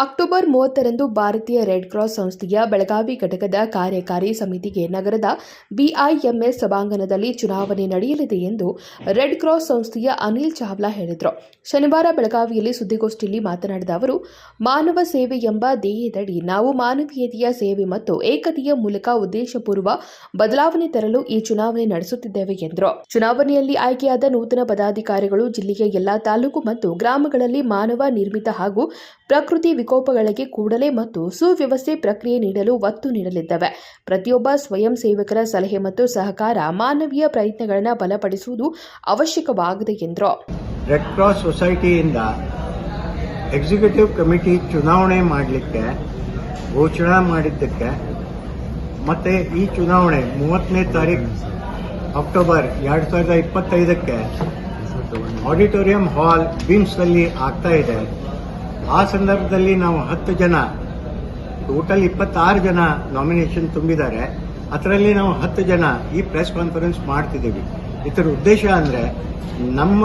October ಮೂವತ್ತರಂದು ಭಾರತೀಯ red cross ಸಂಸ್ಥೆಯ ಬೆಳಗಾವಿ ಘಟಕದ ಕಾರ್ಯಕಾರಿ ಸಮಿತಿಗೆ ನಗರದ ಬಿಐಎಂಎಸ್ ಸಭಾಂಗಣದಲ್ಲಿ ಚುನಾವಣೆ ನಡೆಯಲಿದೆ ಎಂದು ರೆಡ್ ಕ್ರಾಸ್ ಸಂಸ್ಥೆಯ ಅನಿಲ್ ಚಾವ್ಲಾ ಹೇಳಿದರು. ಶನಿವಾರ ಬೆಳಗಾವಿಯಲ್ಲಿ ಸುದ್ದಿಗೋಷ್ಠಿಯಲ್ಲಿ ಮಾತನಾಡಿದ ಅವರು, ಮಾನವ ಸೇವೆ ಎಂಬ ಧ್ಯೇಯದಡಿ ನಾವು ಮಾನವೀಯತೆಯ ಸೇವೆ ಮತ್ತು ಏಕತೆಯ ಮೂಲಕ ಉದ್ದೇಶಪೂರ್ವ ಬದಲಾವಣೆ ತರಲು ಈ ಚುನಾವಣೆ ನಡೆಸುತ್ತಿದ್ದೇವೆ ಎಂದರು. ಚುನಾವಣೆಯಲ್ಲಿ ಆಯ್ಕೆಯಾದ ನೂತನ ಪದಾಧಿಕಾರಿಗಳು ಜಿಲ್ಲೆಯ ಎಲ್ಲಾ ತಾಲೂಕು ಮತ್ತು ಗ್ರಾಮಗಳಲ್ಲಿ ಮಾನವ ನಿರ್ಮಿತ ಹಾಗೂ ಪ್ರಕೃತಿ ವಿಕೋಪಗಳಿಗೆ ಕೂಡಲೇ ಮತ್ತು ಸುವ್ಯವಸ್ಥೆ ಪ್ರಕ್ರಿಯೆ ನೀಡಲು ಒತ್ತು ನೀಡಲಿದ್ದವೆ. ಪ್ರತಿಯೊಬ್ಬ ಸ್ವಯಂ ಸೇವಕರ ಸಲಹೆ ಮತ್ತು ಸಹಕಾರ ಮಾನವೀಯ ಪ್ರಯತ್ನಗಳನ್ನು ಬಲಪಡಿಸುವುದು ಅವಶ್ಯಕವಾಗಿದೆ ಎಂದರು. ರೆಡ್ ಕ್ರಾಸ್ ಸೊಸೈಟಿಯಿಂದ ಎಕ್ಸಿಕ್ಯೂಟಿವ್ ಕಮಿಟಿ ಚುನಾವಣೆ ಮಾಡಲಿಕ್ಕೆ ಘೋಷಣೆ ಮಾಡಿದ್ದಕ್ಕೆ ಮತ್ತೆ ಈ ಚುನಾವಣೆ ಮೂವತ್ತನೇ ತಾರೀಕು ಅಕ್ಟೋಬರ್ ಎರಡು ಸಾವಿರದ ಇಪ್ಪತ್ತೈದಕ್ಕೆ ಆಡಿಟೋರಿಯಂ ಹಾಲ್ ಬಿಮ್ಸ್ನಲ್ಲಿ ಆಗ್ತಾ ಇದೆ. ಆ ಸಂದರ್ಭದಲ್ಲಿ ನಾವು ಹತ್ತು ಜನ, ಟೋಟಲ್ ಇಪ್ಪತ್ತಾರು ಜನ ನಾಮಿನೇಷನ್ ತುಂಬಿದ್ದಾರೆ. ಅದರಲ್ಲಿ ನಾವು ಹತ್ತು ಜನ ಈ ಪ್ರೆಸ್ ಕಾನ್ಫರೆನ್ಸ್ ಮಾಡ್ತಿದ್ದೀವಿ. ಇದರ ಉದ್ದೇಶ ಅಂದರೆ ನಮ್ಮ,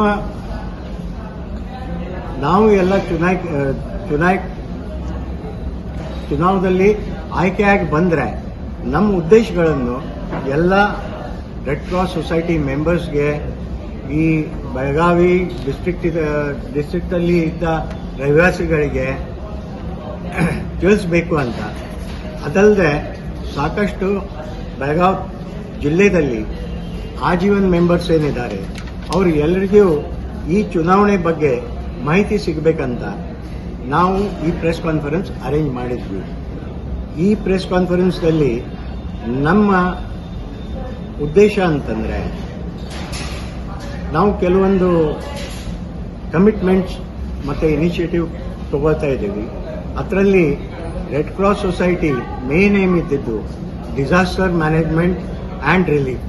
ನಾವು ಎಲ್ಲ ಚುನಾಯ, ಚುನಾಯ್, ಚುನಾವದಲ್ಲಿ ಆಯ್ಕೆಯಾಗಿ ಬಂದರೆ ನಮ್ಮ ಉದ್ದೇಶಗಳನ್ನು ಎಲ್ಲ ರೆಡ್ ಕ್ರಾಸ್ ಸೊಸೈಟಿ ಮೆಂಬರ್ಸ್ಗೆ ಈ ಬೆಳಗಾವಿ ಡಿಸ್ಟ್ರಿಕ್ಟ್ ಡಿಸ್ಟ್ರಿಕ್ಟಲ್ಲಿ ಇದ್ದ ರಹಿವಾಸಿಗಳಿಗೆ ತಿಳಿಸ್ಬೇಕು ಅಂತ. ಅದಲ್ಲದೆ ಸಾಕಷ್ಟು ಬೆಳಗಾವ್ ಜಿಲ್ಲೆಯಲ್ಲಿ ಆಜೀವನ್ ಮೆಂಬರ್ಸ್ ಏನಿದ್ದಾರೆ, ಅವರು ಎಲ್ಲರಿಗೂ ಈ ಚುನಾವಣೆ ಬಗ್ಗೆ ಮಾಹಿತಿ ಸಿಗಬೇಕಂತ ನಾವು ಈ ಪ್ರೆಸ್ ಕಾನ್ಫರೆನ್ಸ್ ಅರೇಂಜ್ ಮಾಡಿದ್ವಿ. ಈ ಪ್ರೆಸ್ ಕಾನ್ಫರೆನ್ಸ್ನಲ್ಲಿ ನಮ್ಮ ಉದ್ದೇಶ ಅಂತಂದರೆ ನಾವು ಕೆಲವೊಂದು ಕಮಿಟ್ಮೆಂಟ್ಸ್ ಮತ್ತು ಇನಿಷಿಯೇಟಿವ್ ತಗೋತಾ ಇದ್ದೀವಿ. ಅದರಲ್ಲಿ red cross society main aim ಇದ್ದಿದ್ದು disaster management and relief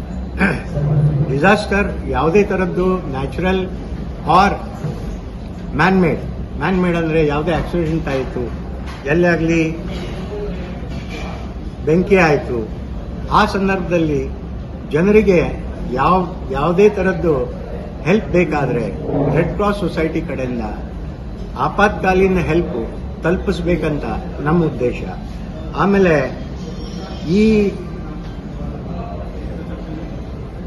disaster ಯಾವುದೇ ಥರದ್ದು natural or man made man made ಅಂದರೆ ಯಾವುದೇ ಆಕ್ಸಿಡೆಂಟ್ ಆಯಿತು, ಎಲ್ಲೇ ಆಗಲಿ ಬೆಂಕಿ ಆಯಿತು, ಆ ಸಂದರ್ಭದಲ್ಲಿ ಜನರಿಗೆ ಯಾವ, ಯಾವುದೇ ಥರದ್ದು ಹೆಲ್ಪ್ ಬೇಕಾದರೆ ರೆಡ್ ಕ್ರಾಸ್ ಸೊಸೈಟಿ ಕಡೆಯಿಂದ ಆಪತ್ಕಾಲೀನ ಹೆಲ್ಪ್ ತಲುಪಿಸ್ಬೇಕಂತ ನಮ್ಮ ಉದ್ದೇಶ. ಆಮೇಲೆ ಈ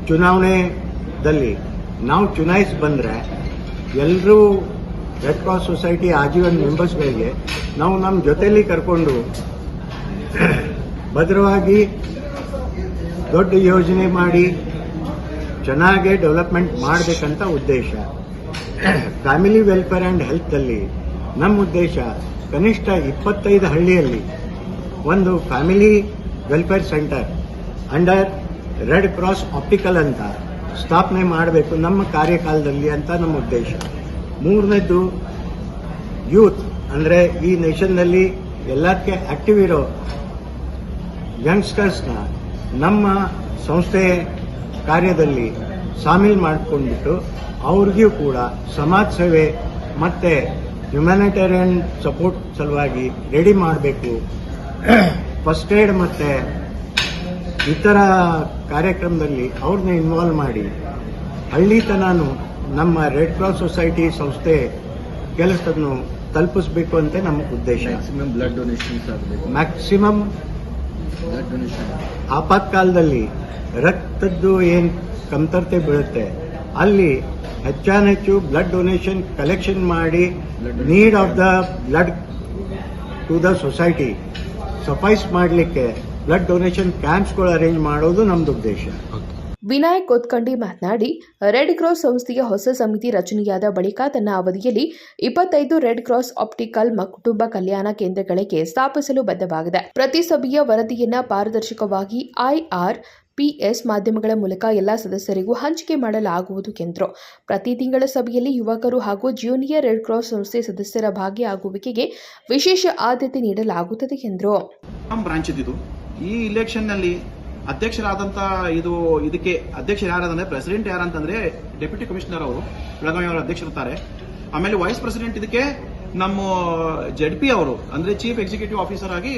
ಚುನಾವಣೆದಲ್ಲಿ ನಾವು ಚುನಾಯಿಸಿ ಬಂದರೆ ಎಲ್ಲರೂ ರೆಡ್ ಕ್ರಾಸ್ ಸೊಸೈಟಿ ಆಜೀವನ್ ಮೆಂಬರ್ಸ್ಗಳಿಗೆ ನಾವು ನಮ್ಮ ಜೊತೆಯಲ್ಲಿ ಕರ್ಕೊಂಡು ಭದ್ರವಾಗಿ ದೊಡ್ಡ ಯೋಜನೆ ಮಾಡಿ, ಚೆನ್ನಾಗೆ ಡೆವಲಪ್ಮೆಂಟ್ ಮಾಡಬೇಕಂತ ಉದ್ದೇಶ. ಫ್ಯಾಮಿಲಿ ವೆಲ್ಫೇರ್ ಆ್ಯಂಡ್ ಹೆಲ್ತಲ್ಲಿ ನಮ್ಮ ಉದ್ದೇಶ ಕನಿಷ್ಠ ಇಪ್ಪತ್ತೈದು ಹಳ್ಳಿಯಲ್ಲಿ ಒಂದು family welfare centre under red cross optical ಅಂತ ಸ್ಥಾಪನೆ ಮಾಡಬೇಕು ನಮ್ಮ ಕಾರ್ಯಕಾಲದಲ್ಲಿ ಅಂತ ನಮ್ಮ ಉದ್ದೇಶ. ಮೂರನೇದ್ದು ಯೂತ್ ಅಂದರೆ ಈ ನೇಷನ್ನಲ್ಲಿ ಎಲ್ಲದಕ್ಕೆ ಆಕ್ಟಿವ್ ಇರೋ ಯಂಗ್ಸ್ಟರ್ಸ್ನ ನಮ್ಮ ಸಂಸ್ಥೆ ಕಾರ್ಯದಲ್ಲಿ ಸಾಮೀಲ್ ಮಾಡಿಕೊಂಡ್ಬಿಟ್ಟು ಅವ್ರಿಗೂ ಕೂಡ ಸಮಾಜ ಸೇವೆ ಮತ್ತು ಹ್ಯುಮ್ಯಾನಿಟೇರಿಯನ್ ಸಪೋರ್ಟ್ ಸಲುವಾಗಿ ರೆಡಿ ಮಾಡಬೇಕು. ಫಸ್ಟ್ ಏಡ್ ಮತ್ತು ಇತರ ಕಾರ್ಯಕ್ರಮದಲ್ಲಿ ಅವ್ರನ್ನ ಇನ್ವಾಲ್ವ್ ಮಾಡಿ. ಹಳ್ಳಿತನೂ ನಮ್ಮ ರೆಡ್ ಕ್ರಾಸ್ ಸೊಸೈಟಿ ಸಂಸ್ಥೆ ಕೆಲಸವನ್ನು ತಲುಪಿಸ್ಬೇಕು ಅಂತ ನಮ್ಮ ಉದ್ದೇಶ. ಮ್ಯಾಕ್ಸಿಮಮ್ ಬ್ಲಡ್ ಡೊನೇಷನ್ಸ್ ಆಗಬೇಕು. ಮ್ಯಾಕ್ಸಿಮಮ್ ಬ್ಲಡ್ ಡೊನೇಷನ್ ಆಪತ್ಕಾಲದಲ್ಲಿ ರಕ್ತದ್ದು ಏನು ಕಮತರತೆ ಬೀಳುತ್ತೆ. ಅಲ್ಲಿ ಹೆಚ್ಚಾನೆಚ್ಚು ಬ್ಲಡ್ ಡೊನೇಷನ್ ಕಲೆಕ್ಷನ್ ಮಾಡಿ need of the blood to the society suffice ಮಾಡಲಿಕ್ಕೆ ಬ್ಲಡ್ ಡೊನೇಷನ್ ಕ್ಯಾಂಪ್ಸ್ಗಳು ಅರೇಂಜ್ ಮಾಡೋದು ನಮ್ದು ಉದ್ದೇಶ. ವಿನಾಯಕ್ ಕೊತ್ಕಂಡಿ ಮಾತನಾಡಿ ರೆಡ್ ಕ್ರಾಸ್ ಸಂಸ್ಥೆಯ ಹೊಸ ಸಮಿತಿ ರಚನೆಯಾದ ಬಳಿಕ ತನ್ನ ಅವಧಿಯಲ್ಲಿ ಇಪ್ಪತ್ತೈದು ರೆಡ್ ಕ್ರಾಸ್ ಆಪ್ಟಿಕಲ್ ಕುಟುಂಬ ಕಲ್ಯಾಣ ಕೇಂದ್ರಗಳಿಗೆ ಸ್ಥಾಪಿಸಲು ಬದ್ಧವಾಗಿದೆ. ಪ್ರತಿ ಸಭೆಯ ವರದಿಯನ್ನ ಪಾರದರ್ಶಕವಾಗಿ ಐಆರ್ ಪಿಎಸ್ ಮಾಧ್ಯಮಗಳ ಮೂಲಕ ಎಲ್ಲ ಸದಸ್ಯರಿಗೂ ಹಂಚಿಕೆ ಮಾಡಲಾಗುವುದು ಎಂದರು ಪ್ರತಿ ತಿಂಗಳ ಸಭೆಯಲ್ಲಿ ಯುವಕರು ಹಾಗೂ ಜೂನಿಯರ್ ರೆಡ್ ಕ್ರಾಸ್ ಸಂಸ್ಥೆ ಸದಸ್ಯರ ಭಾಗಿಯಾಗುವಿಕೆಗೆ ವಿಶೇಷ ಆದ್ಯತೆ ನೀಡಲಾಗುತ್ತದೆ ಎಂದರು ಈ ಇಲೆಕ್ಷನ್ನಲ್ಲಿ ನಲ್ಲಿ ಅಧ್ಯಕ್ಷರಾದಂತ ಇದು ಇದಕ್ಕೆ ಅಧ್ಯಕ್ಷರು ಯಾರಂದ್ರೆ ಪ್ರೆಸಿಡೆಂಟ್ ಯಾರಂತಂದ್ರೆ ಡೆಪ್ಯೂಟಿ ಕಮಿಷನರ್ ಅವರು, ಬೆಳಗಾವಿ ಅವರ ಅಧ್ಯಕ್ಷರಿರ್ತಾರೆ ಆಮೇಲೆ ವೈಸ್ ಪ್ರೆಸಿಡೆಂಟ್ ಇದಕ್ಕೆ ನಮ್ಮ ಜೆಡ್ ಪಿ ಅವರು, ಅಂದ್ರೆ ಚೀಫ್ ಎಕ್ಸಿಕ್ಯೂಟಿವ್ ಆಫೀಸರ್ ಆಗಿ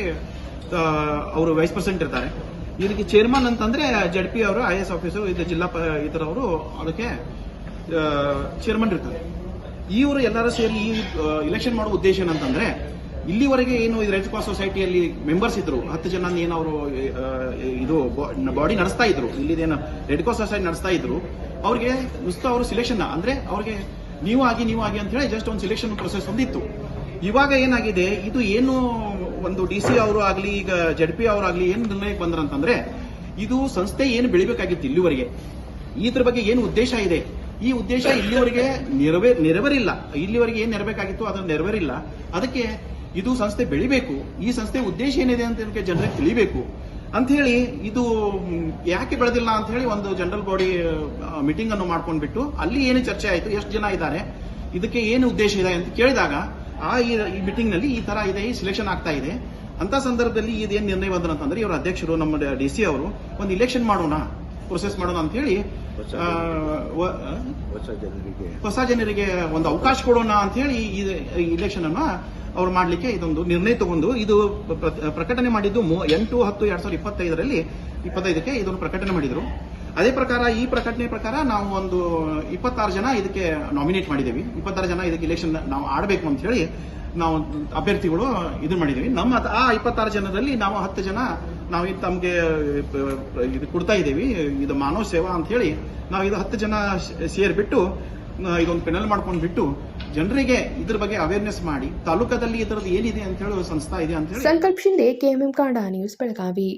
ಅವರು ವೈಸ್ ಪ್ರೆಸಿಡೆಂಟ್ ಇರ್ತಾರೆ. ಇದಕ್ಕೆ ಚೇರ್ಮನ್ ಅಂತಂದ್ರೆ ಜೆಡ್ ಪಿ ಅವರು ಐ ಎಸ್ ಆಫೀಸರ್ ಇದು ಜಿಲ್ಲಾ ಇದರವರು ಅದಕ್ಕೆ ಚೇರ್ಮನ್ ಇರ್ತಾರೆ. ಇವರು ಎಲ್ಲರೂ ಸೇರಿ ಈ ಇಲೆಕ್ಷನ್ ಮಾಡೋ ಉದ್ದೇಶ ಏನಂತಂದ್ರೆ, ಇಲ್ಲಿವರೆಗೆ ಏನು ರೆಡ್ ಕ್ರಾಸ್ ಸೊಸೈಟಿಯಲ್ಲಿ ಮೆಂಬರ್ಸ್ ಇದ್ರು, ಹತ್ತು ಜನ ಏನು ಅವರು ಇದು ಬಾಡಿ ನಡೆಸ್ತಾ ಇದ್ರು ಇಲ್ಲಿದೇನು ರೆಡ್ ಕ್ರಾಸ್ ಸೊಸೈಟಿ ನಡೆಸ್ತಾ ಇದ್ರು, ಅವ್ರಿಗೆ ನುಸ್ತ ಅವರು ಸಿಲೆಕ್ಷನ್ ಅಂದ್ರೆ ಅವ್ರಿಗೆ ನೀವು ಆಗಿ ನೀವು ಆಗಿ ಅಂತ ಹೇಳಿ ಜಸ್ಟ್ ಒಂದು ಸಿಲೆಕ್ಷನ್ ಪ್ರೊಸೆಸ್ ಒಂದಿತ್ತು. ಇವಾಗ ಏನಾಗಿದೆ, ಇದು ಏನು ಒಂದು ಡಿ ಸಿ ಅವರು ಆಗಲಿ, ಈಗ ಜಡ್ ಪಿ ಆಗಲಿ ಏನು ನಿರ್ಣಯಕ್ಕೆ ಬಂದ್ರಂತಂದ್ರೆ, ಇದು ಸಂಸ್ಥೆ ಏನು ಬೆಳಿಬೇಕಾಗಿತ್ತು ಇಲ್ಲಿವರೆಗೆ? ಇದ್ರ ಬಗ್ಗೆ ಏನು ಉದ್ದೇಶ ಇದೆ? ಈ ಉದ್ದೇಶ ಇಲ್ಲಿವರೆಗೆ ನೆರವೇ, ನೆರವೇರಿಲ್ಲ. ಇಲ್ಲಿವರೆಗೆ ಏನು ನೆರಬೇಕಾಗಿತ್ತು ಅದನ್ನು ನೆರವೇರಿಲ್ಲ. ಅದಕ್ಕೆ ಇದು ಸಂಸ್ಥೆ ಬೆಳಿಬೇಕು. ಈ ಸಂಸ್ಥೆ ಉದ್ದೇಶ ಏನಿದೆ ಅಂತ ಜನರಿಗೆ ತಿಳಿಬೇಕು. ಅಂತ ಹೇಳಿ ಇದು ಯಾಕೆ ಬೆಳೆದಿಲ್ಲ ಅಂತ ಹೇಳಿ ಒಂದು ಜನರಲ್ ಬಾಡಿ ಮೀಟಿಂಗ್ ಅನ್ನು ಮಾಡ್ಕೊಂಡ್ಬಿಟ್ಟು ಅಲ್ಲಿ ಏನು ಚರ್ಚೆ ಆಯಿತು, ಎಷ್ಟು ಜನ ಇದ್ದಾರೆ, ಇದಕ್ಕೆ ಏನು ಉದ್ದೇಶ ಇದೆ ಅಂತ ಕೇಳಿದಾಗ ಆ ಈ ಮೀಟಿಂಗ್ನಲ್ಲಿ ಈ ತರ ಇದೆ ಈ ಸಿಲೆಕ್ಷನ್ ಆಗ್ತಾ ಇದೆ. ಅಂತ ಸಂದರ್ಭದಲ್ಲಿ ಇದೇನ್ ನಿರ್ಣಯ ಬಂದ್ರು ಅಂತಂದ್ರೆ ಇವರ ಅಧ್ಯಕ್ಷರು ನಮ್ಮ ಡಿ ಸಿ ಅವರು ಒಂದು ಇಲೆಕ್ಷನ್ ಮಾಡೋಣ ಪ್ರೊಸೆಸ್ ಮಾಡೋಣ ಅಂತ ಹೇಳಿ ಹೊಸ ಜನರಿಗೆ ಒಂದು ಅವಕಾಶ ಕೊಡೋಣ ಅಂತ ಹೇಳಿ ಈ ಇಲೆಕ್ಷನ್ ಅನ್ನ ಅವ್ರು ಮಾಡ್ಲಿಕ್ಕೆ ಇದೊಂದು ನಿರ್ಣಯ ತಗೊಂಡು ಇದು ಪ್ರ- ಪ್ರಕಟಣೆ ಮಾಡಿದ್ದು ಎಂಟು ಹತ್ತು ಎರಡ್ ಸಾವಿರದ ಇಪ್ಪತ್ತೈದರಲ್ಲಿ ಇಪ್ಪತ್ತೈದಕ್ಕೆ ಇದನ್ನು ಪ್ರಕಟಣೆ ಮಾಡಿದ್ರು. ಅದೇ ಪ್ರಕಾರ, ಈ ಪ್ರಕಟಣೆ ಪ್ರಕಾರ ನಾವು ಒಂದು ಇಪ್ಪತ್ತಾರು ಜನ ಇದಕ್ಕೆ ನಾಮಿನೇಟ್ ಮಾಡಿದ್ದೇವೆ. ಇಪ್ಪತ್ತಾರು ಜನ ಇದಕ್ಕೆ ಇಲೆಕ್ಷನ್ ನಾವು ಆಡಬೇಕು ಅಂತ ಹೇಳಿ ನಾವು ಅಭ್ಯರ್ಥಿಗಳು ಇದು ಮಾಡಿದ್ದೀವಿ. ನಮ್ಮ ಆ ಇಪ್ಪತ್ತಾರು ಜನರಲ್ಲಿ ನಾವು ಹತ್ತು ಜನ ನಾವು ಇದು ತಮಗೆ ಇದು ಕೊಡ್ತಾ ಇದ್ದೀವಿ. ಇದು ಮಾನವ ಸೇವಾ ಅಂತ ಹೇಳಿ ನಾವು ಇದು ಹತ್ತು ಜನ ಸೇರ್ಬಿಟ್ಟು ಇದೊಂದು ಪೆನಲ್ ಮಾಡ್ಕೊಂಡು ಬಿಟ್ಟು ಜನರಿಗೆ ಇದ್ರ ಬಗ್ಗೆ ಅವೇರ್ನೆಸ್ ಮಾಡಿ, ತಾಲೂಕದಲ್ಲಿ ಇದರದ್ದು ಏನಿದೆ ಅಂತ ಹೇಳಿ ಸಂಸ್ಥಾ ಇದೆ ಅಂತ ಹೇಳಿ ಸಂಕಲ್ಪ ಶಿಂದೆ ಕೆಎಂಎಂ ಕಾಂಡ ನ್ಯೂಸ್ ಬೆಳಗಾವಿ.